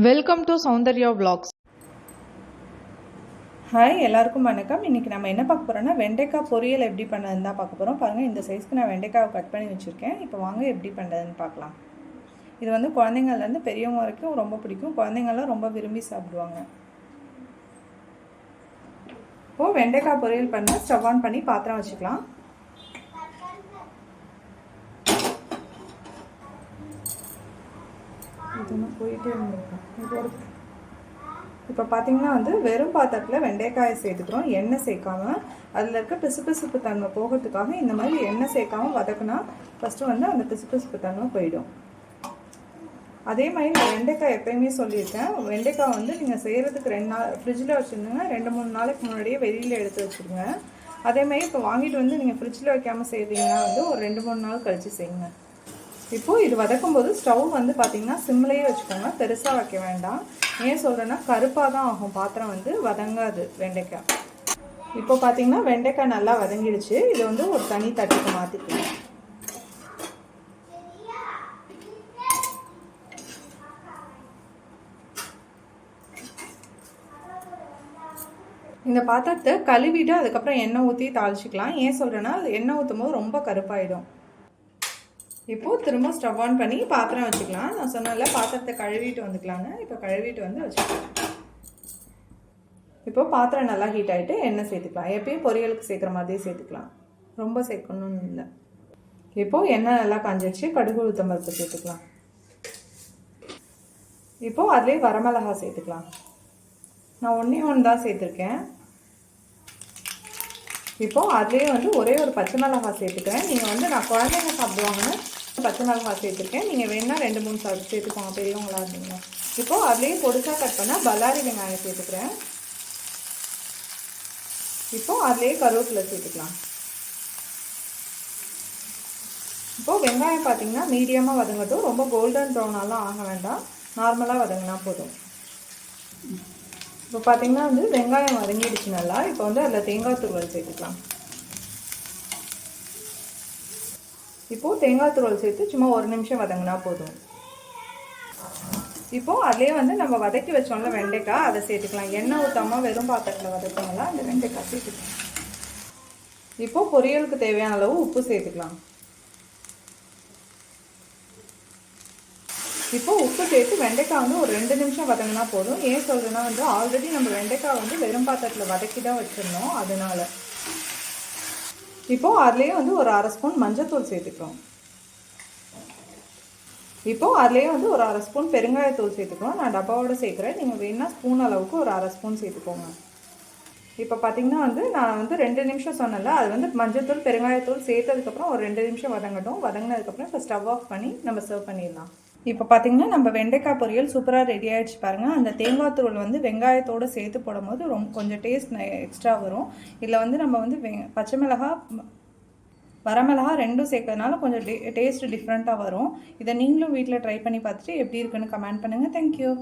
Welcome to Soundarya vlogs. Hi எல்லாருக்கும் வணக்கம். இன்றைக்கி நம்ம என்ன பார்க்க போகிறோம்னா வெண்டைக்காய் பொரியல் எப்படி பண்ணதுன்னு தான் பார்க்க போகிறோம் பாருங்கள் இந்த சைஸ்க்கு நான் வெண்டைக்காவை கட் பண்ணி வச்சுருக்கேன். இப்போ வாங்க எப்படி பண்ணுறதுன்னு பார்க்கலாம். இது வந்து குழந்தைங்கள்லேருந்து பெரியவங்க வரைக்கும் ரொம்ப பிடிக்கும். குழந்தைங்கள்லாம் ரொம்ப விரும்பி சாப்பிடுவாங்க. இப்போது வெண்டைக்காய் பொரியல் பண்ண ஸ்டவ் ஆன் பண்ணி பாத்திரம் வச்சுக்கலாம். இதெல்லாம் போயிட்டே இருந்திருக்கும் இது இப்போ பார்த்தீங்கன்னா வந்து வெறும் பாத்திரத்தில் வெண்டைக்காயை சேர்த்துக்கிறோம். எண்ணெய் சேர்க்காம அதில் இருக்க பிசுபிசுப்பு தன்மை போகிறதுக்காக இந்த மாதிரி எண்ணெய் சேர்க்காம வதக்குனா ஃபஸ்ட்டு வந்து அந்த பிசுபிசுப்பு தன்மை போயிடும். அதே மாதிரி நான் வெண்டைக்காய் எப்பயுமே சொல்லியிருக்கேன். வெண்டைக்காய் வந்து நீங்கள் செய்கிறதுக்கு ரெண்டு நாள் ஃப்ரிட்ஜில் வச்சுருந்தீங்க ரெண்டு மூணு நாளைக்கு முன்னாடியே வெளியில் எடுத்து வச்சுருங்க. அதே மாதிரி இப்போ வாங்கிட்டு வந்து நீங்கள் ஃப்ரிட்ஜில் வைக்காமல் செய்கிறீங்கன்னா வந்து ஒரு ரெண்டு மூணு நாள் கழித்து செய்யுங்க. இப்போது இது வதக்கும்போது ஸ்டவ் வந்து பார்த்திங்கன்னா சிம்லேயே வச்சுக்கோங்க. பெருசாக வைக்க வேண்டாம். ஏன் சொல்கிறேன்னா கருப்பாக தான் ஆகும். பாத்திரம் வந்து வதங்காது வெண்டைக்காய் இப்போ பார்த்தீங்கன்னா வெண்டைக்காய் நல்லா வதங்கிடுச்சு. இது வந்து ஒரு தனி தட்டுக்கு மாற்றிக்கலாம் இந்த பாத்திரத்தை கழுவிட்டு அதுக்கப்புறம் எண்ணெய் ஊற்றி தாளிச்சிக்கலாம். ஏன் சொல்கிறேன்னா எண்ணெய் ஊற்றும் போது ரொம்ப கருப்பாயிடும். இப்போது திரும்ப ஸ்டவ் ஆன் பண்ணி பாத்திரம் வச்சுக்கலாம். நான் சொன்னல பாத்திரத்தை கழுவிட்டு வந்துக்கலாங்க இப்போ கழுவிட்டு வந்து வச்சுக்கலாம். இப்போ பாத்திரம் நல்லா ஹீட் ஆகிட்டு எண்ணெய் சேர்த்துக்கலாம். எப்பயும் பொரியலுக்கு சேர்க்குற மாதிரியே சேர்த்துக்கலாம். ரொம்ப சேர்க்கணும்னு இல்லை. இப்போது எண்ணெய் நல்லா காஞ்சிடுச்சு கடுகு உளுத்தம் சேர்த்துக்கலாம். இப்போது அதுலேயே வரமிளகா சேர்த்துக்கலாம். நான் ஒன்றே ஒன்று தான் சேர்த்துருக்கேன். இப்போது அதுலேயே வந்து ஒரே ஒரு பச்சை மிளகா சேர்த்துக்கிறேன். நீங்கள் வந்து நான் குழந்தைங்க சாப்பிடுவாங்கன்னு பச்சை மிளகாய் சேர்த்துருக்கேன். நீங்கள் வேணால் ரெண்டு மூணு சாப்பிட்டு சேர்த்துக்கோங்க பெரியவங்களா இருந்தீங்க இப்போது அதுலேயே பொடிசாக கட் பண்ணால் பல்லாரி வெங்காயம் சேர்த்துக்கிறேன். இப்போது அதுலேயே கருவேப்பிலை சேர்த்துக்கலாம். இப்போது வெங்காயம் பார்த்தீங்கன்னா மீடியமாக வதங்கட்டும். ரொம்ப கோல்டன் ப்ரௌனாலாம் ஆக வேண்டாம். நார்மலாக வதங்கினா போதும். இப்போ பார்த்தீங்கன்னா வந்து வெங்காயம் வதங்கிடுச்சு நல்லா. இப்போ வந்து அதில் தேங்காய் துருவல் சேர்த்துக்கலாம். இப்போது தேங்காய் துருவல் சேர்த்து சும்மா ஒரு நிமிஷம் வதங்கினா போதும். இப்போது அதிலே வந்து நம்ம வதக்கி வச்சோம்ல வெண்டைக்காய் அதை சேர்த்துக்கலாம். எண்ணெய் ஊற்றாமல் வெறும் பாத்திரத்தில் வதக்கோங்களா அந்த வெண்டைக்காய் சேர்த்துக்கலாம். இப்போது பொரியலுக்கு தேவையான அளவு உப்பு சேர்த்துக்கலாம். இப்போ உப்பு சேர்த்து வெண்டைக்காய் வந்து ஒரு ரெண்டு நிமிஷம் வதங்கினா போதும். ஏன் சொல்கிறேன்னா வந்து ஆல்ரெடி நம்ம வெண்டைக்காய் வந்து வெறும் பாத்திரத்தில் வதக்கி தான் வச்சிருந்தோம். அதனால இப்போது அதுலேயே வந்து ஒரு அரை ஸ்பூன் மஞ்சத்தூள் சேர்த்துக்கிறோம். இப்போது அதுலேயே வந்து ஒரு அரை ஸ்பூன் பெருங்காயத்தூள் சேர்த்துக்கிறோம். நான் டப்பாவோட சேர்க்குறேன். நீங்கள் வேணால் ஸ்பூன் அளவுக்கு ஒரு அரை ஸ்பூன் சேர்த்துக்கோங்க. இப்போ பார்த்தீங்கன்னா வந்து நான் வந்து ரெண்டு நிமிஷம் சொன்னல அது வந்து மஞ்சத்தூள் பெருங்காயத்தூள் சேர்த்ததுக்கப்புறம் ஒரு ரெண்டு நிமிஷம் வதங்கட்டும். வதங்கினதுக்கப்புறம் இப்போ ஸ்டவ் ஆஃப் பண்ணி நம்ம சர்வ் பண்ணிடலாம். இப்போ பார்த்தீங்கன்னா நம்ம வெண்டைக்காய் பொரியல் சூப்பராக ரெடி ஆகிடுச்சு பாருங்கள் அந்த தேங்காய் தூள் வந்து வெங்காயத்தோடு சேர்த்து போடும்போது ரொம்ப கொஞ்சம் டேஸ்ட் எக்ஸ்ட்ரா வரும். இதில் வந்து நம்ம வந்து வெ பச்சை மிளகாய் வரமிளகா ரெண்டும் சேர்க்கறதுனால கொஞ்சம் டே டேஸ்ட் டிஃப்ரெண்ட்டாக வரும். இதை நீங்களும் வீட்டில் ட்ரை பண்ணி பார்த்துட்டு எப்படி இருக்குன்னு கமெண்ட் பண்ணுங்கள் தேங்க்யூ